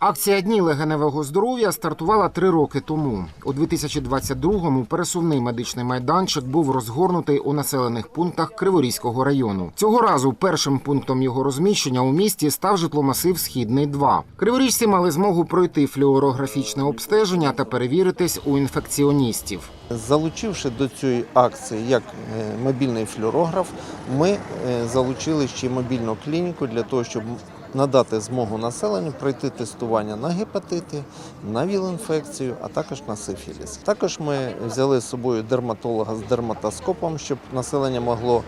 Акція Дні легеневого здоров'я стартувала три роки тому. У 2022-му пересувний медичний майданчик був розгорнутий у населених пунктах Криворізького району. Цього разу першим пунктом його розміщення у місті став житломасив Східний 2 Криворіжці мали змогу пройти флюорографічне обстеження та перевіритись у інфекціоністів. Залучивши до цієї акції як е, мобільний флюорограф, ми е, залучили ще й мобільну клініку для того, щоб надати змогу населенню пройти тестування на гепатити, на віл-інфекцію, а також на сифіліс. Також ми взяли з собою дерматолога з дерматоскопом, щоб населення могло,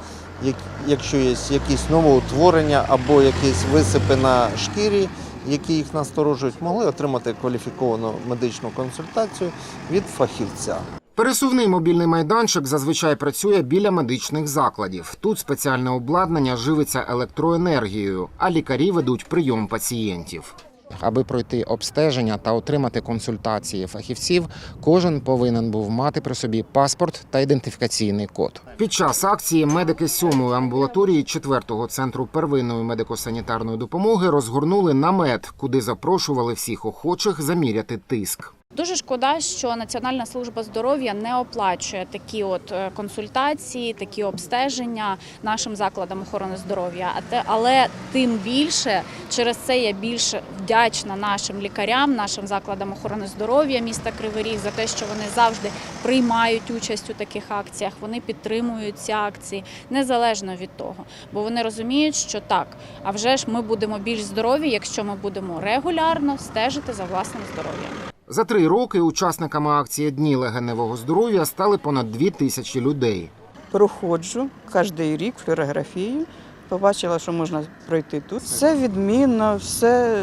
якщо є якісь новоутворення або якісь висипи на шкірі, які їх насторожують, могли отримати кваліфіковану медичну консультацію від фахівця. Пересувний мобільний майданчик зазвичай працює біля медичних закладів. Тут спеціальне обладнання живиться електроенергією, а лікарі ведуть прийом пацієнтів. Аби пройти обстеження та отримати консультації фахівців, кожен повинен був мати при собі паспорт та ідентифікаційний код. Під час акції медики сьомої амбулаторії четвертого центру первинної медико-санітарної допомоги розгорнули намет, куди запрошували всіх охочих заміряти тиск. Дуже шкода, що Національна служба здоров'я не оплачує такі от е, консультації, такі обстеження нашим закладам охорони здоров'я. Але тим більше через це я більш вдячна нашим лікарям, нашим закладам охорони здоров'я міста Кривий Ріг за те, що вони завжди приймають участь у таких акціях. Вони підтримують ці акції незалежно від того, бо вони розуміють, що так, а вже ж ми будемо більш здорові, якщо ми будемо регулярно стежити за власним здоров'ям. За три роки учасниками акції Дні легеневого здоров'я стали понад дві тисячі людей. проходжу кожен рік флюорографію. Побачила, що можна пройти тут. Все відмінно, все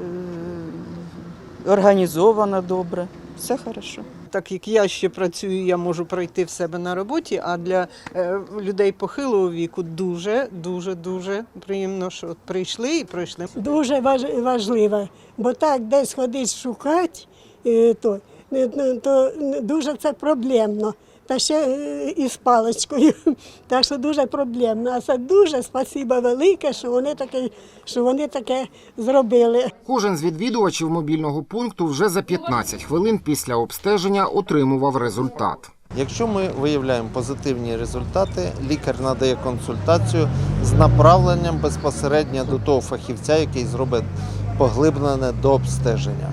е, організовано добре, все хорошо. Так як я ще працюю, я можу пройти в себе на роботі. А для е, людей похилого віку дуже, дуже, дуже приємно, що прийшли і пройшли. дуже важ- важливо, бо так десь ходить шукати, е, то, е, ну, то дуже це проблемно. Та ще е, і з паличкою. Так що дуже проблемно. А це дуже спасибо велике, що вони таке, що вони таке зробили. Кожен з відвідувачів мобільного пункту вже за 15 хвилин після обстеження отримував результат. Якщо ми виявляємо позитивні результати, лікар надає консультацію з направленням безпосередньо до того фахівця, який зробить поглиблене до обстеження.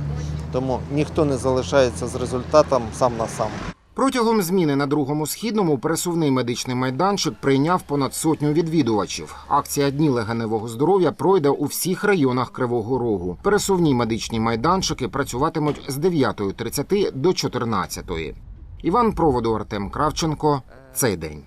Тому ніхто не залишається з результатом сам на сам. Протягом зміни на другому східному пересувний медичний майданчик прийняв понад сотню відвідувачів. Акція Дні легеневого здоров'я пройде у всіх районах Кривого Рогу. Пересувні медичні майданчики працюватимуть з 9.30 до 14.00. Іван Проводу, Артем Кравченко. Цей день.